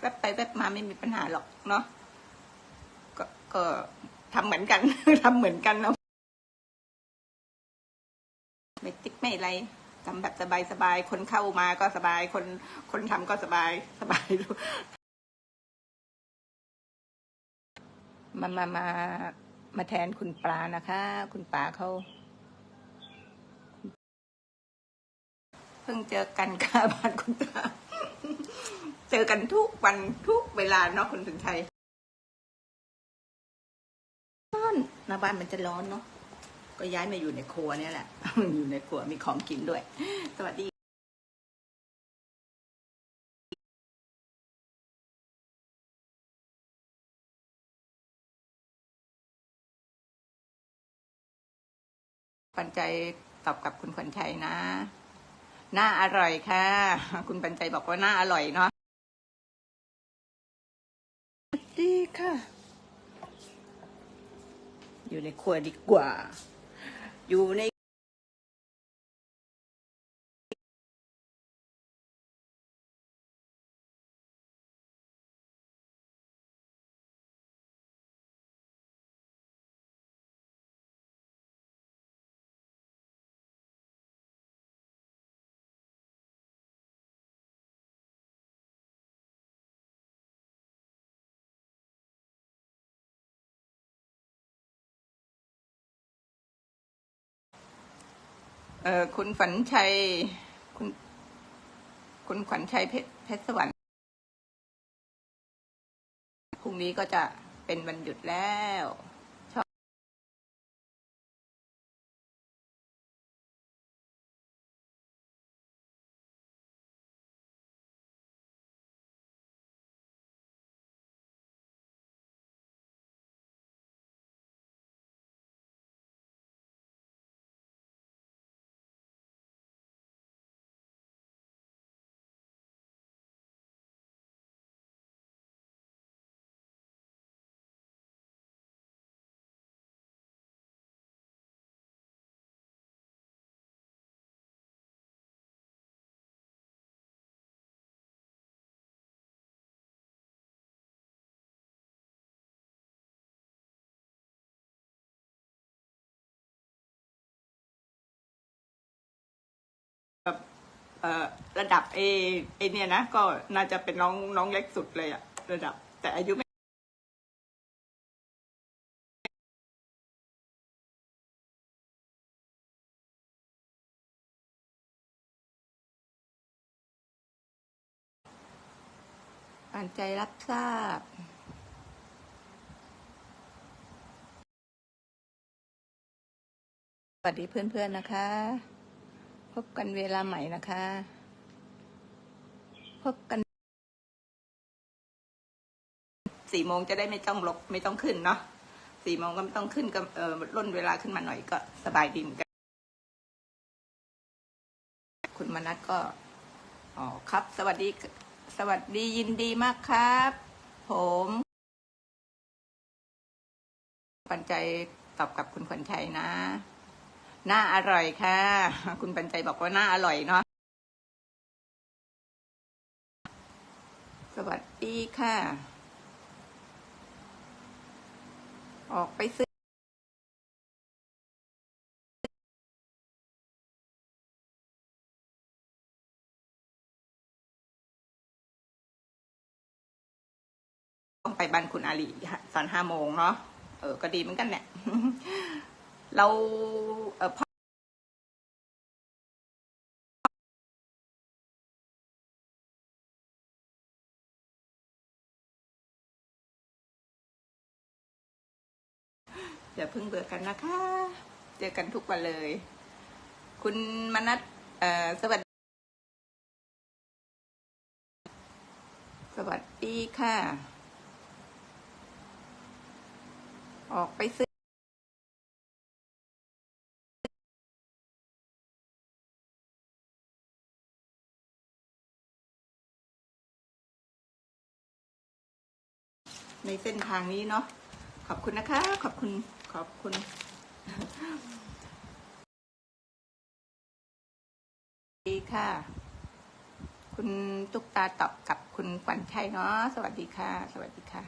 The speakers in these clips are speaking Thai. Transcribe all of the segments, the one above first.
แวบไปแวบมาไม่มีปัญหาหรอกเนาะก็ก็ทำเหมือนกันทำเหมือนกันเนาะไม่ติ๊กไม่อะไรทำแบบสบายสบายๆ คนเข้ามาก็สบาย คน คนทำก็สบาย สบายดูมามามา มาแทนคุณปลานะคะ คุณปลาเขาเพิ่งเจอกันค่ะบ้านคุณตา เจอกันทุกวันทุกเวลาเนาะคุณถึงชัยร้อนหน้าบ้านมันจะร้อนเนาะก็ย้ายมาอยู่ในครัวเนี่ยแหละ อยู่ในครัวมีของกินด้วย สวัสดีปันใจตอบกับคุณขวัญชัยนะน่าอร่อยค่ะ คุณปัญใจบอกว่าน่าอร่อยเนาะ ค่ะ อยู่ในครัวดีกว่า อยู่ใน เออคุณฝันชัย คุณ คุณขวัญชัยเพชรเพชรสวรรค์พรุ่งนี้ก็จะเป็นวันหยุดแล้ว เอ่อระดับเอเอเนี่ยนะก็น่าจะเป็นน้องน้องเล็กสุดเลยอะระดับ แต่อายุไม่อ่านใจรับทราบสวัสดีเพื่อนๆนะคะ บกันเวลาใหม่นะคะ พบกันสี่โมงจะได้ไม่ต้องลบไม่ต้องขึ้นเนาะสี่โมงก็ไม่ต้องขึ้นก็เออล่นเวลาขึ้นมาหน่อยก็สบายดีเหมือนกัน คุณมนัทก็อ๋อครับ สวัสดี สวัสดียินดีมากครับ ผมปันใจตอบกับคุณขวัญชัยนะ น่าอร่อยค่ะ คุณปัญใจบอกว่าน่าอร่อยเนาะสวัสดีค่ะ ออกไปซื้อต้องไปบ้านคุณอาลีตอนห้าโมงเนาะ เออ ก็ดีเหมือนกันเนี่ย เราเออพอย่าเพิ่งเบื่อกันนะคะ เจอกันทุกวันเลย คุณมนัทเอ่อสวัสดี สวัสดีค่ะ ออกไปซื้อ ในเส้นทางนี้เนาะขอบคุณนะคะ ขอบคุณขอบคุณดีค่ะ คุณตุ๊กตาตอบกับคุณขวัญชัยเนาะสวัสดีค่ะ สวัสดีค่ะ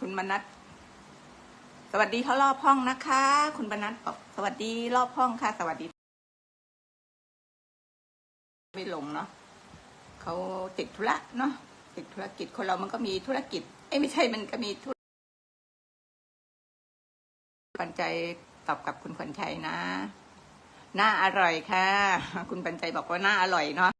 คุณมนัทสวัสดีเขารอบห้องนะคะ คุณมนัทบอกสวัสดีรอบห้องค่ะ สวัสดี ไม่ลงเนาะเขาติดธุระเนาะ ติดธุรกิจคนเรามันก็มีธุรกิจเอ้ยไม่ใช่มันก็มีธุรปัญใจตอบกับคุณขวัญชัยนะ หน้าอร่อยค่ะ คุณปัญใจบอกว่าหน้าอร่อยเนาะ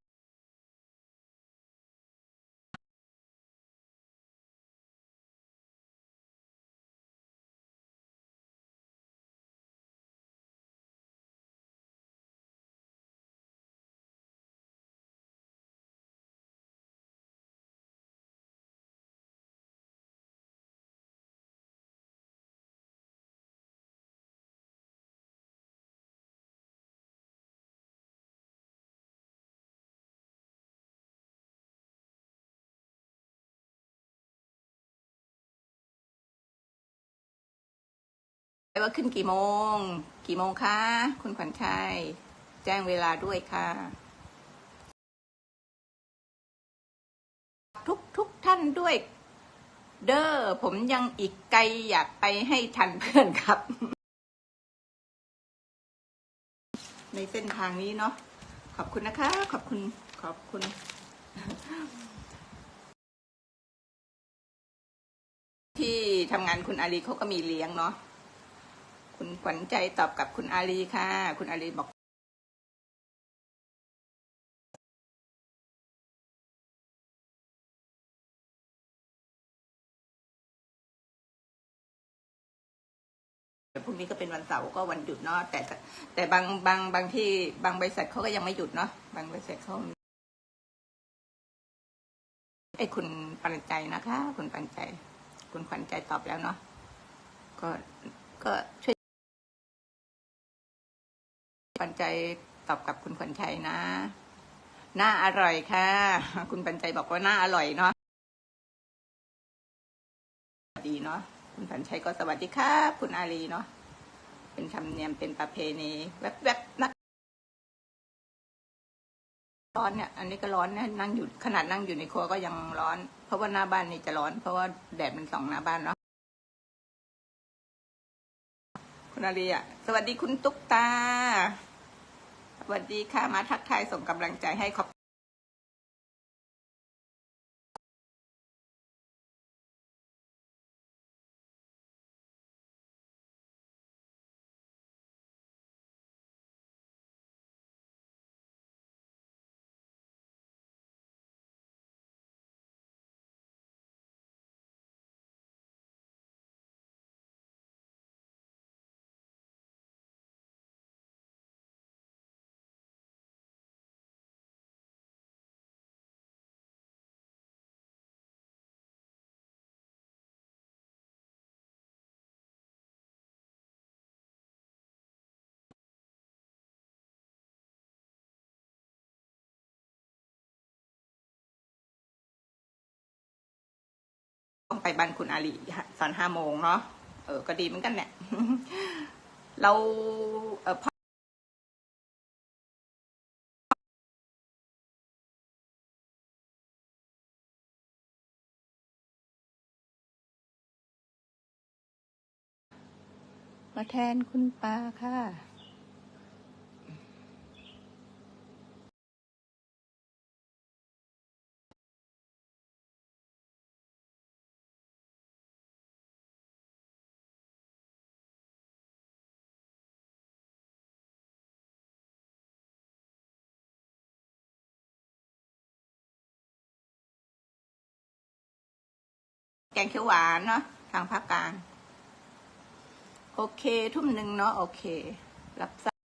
ว่าขึ้นกี่โมง กี่โมงคะ คุณขวัญชัย แจ้งเวลาด้วยค่ะ ทุกทุกท่านด้วย เด้อผมยังอีกไกลอยากไปให้ทันเพื่อนครับ ในเส้นทางนี้เนาะขอบคุณนะคะ ขอบคุณขอบคุณที่ทำงานคุณอาลีเขาก็มีเลี้ยงเนาะ คุณขวัญใจตอบกับคุณอาลีค่ะ คุณอาลีบอกพรุ่งนี้ก็เป็นวันเสาร์ก็วันหยุดเนาะแต่แต่บางบางบางที่บางบริษัทเขาก็ยังไม่หยุดเนาะบางบริษัทเขาไอ้คุณปันใจนะคะ คุณปันใจ คุณขวัญใจตอบแล้วเนาะก็ก็ช่วย ปันใจตอบกับคุณขวัญชัยนะน่าอร่อยค่ะ คุณปันใจบอกว่าน่าอร่อยเนาะดีเนาะคุณขวัญชัยก็สวัสดีครับคุณอาลีเนาะเป็นธรรมเนียมเป็นประเพณีแวบๆนะร้อนเนี่ยอันนี้ก็ร้อนเนี่ยนั่งอยู่ขนาดนั่งอยู่ในครัวก็ยังร้อน เพราะว่าหน้าบ้านนี่จะร้อน เพราะว่าแดดมันส่องหน้าบ้านเนาะคุณอาลีอะ สวัสดีคุณตุ๊กตา วัสดีค่ะ มาทักทายส่งกำลังใจให้ขอบ ต้องไปบ้านคุณอาลีตอนห้าโมงเนาะ เออ ก็ดีเหมือนกันเนี่ย เราเออพ่อมาแทนคุณปาค่ะ งเขียวหวานเนาะทางภาคกลาง โอเคทุ่มหนึ่งเนาะโอเค รับทราบ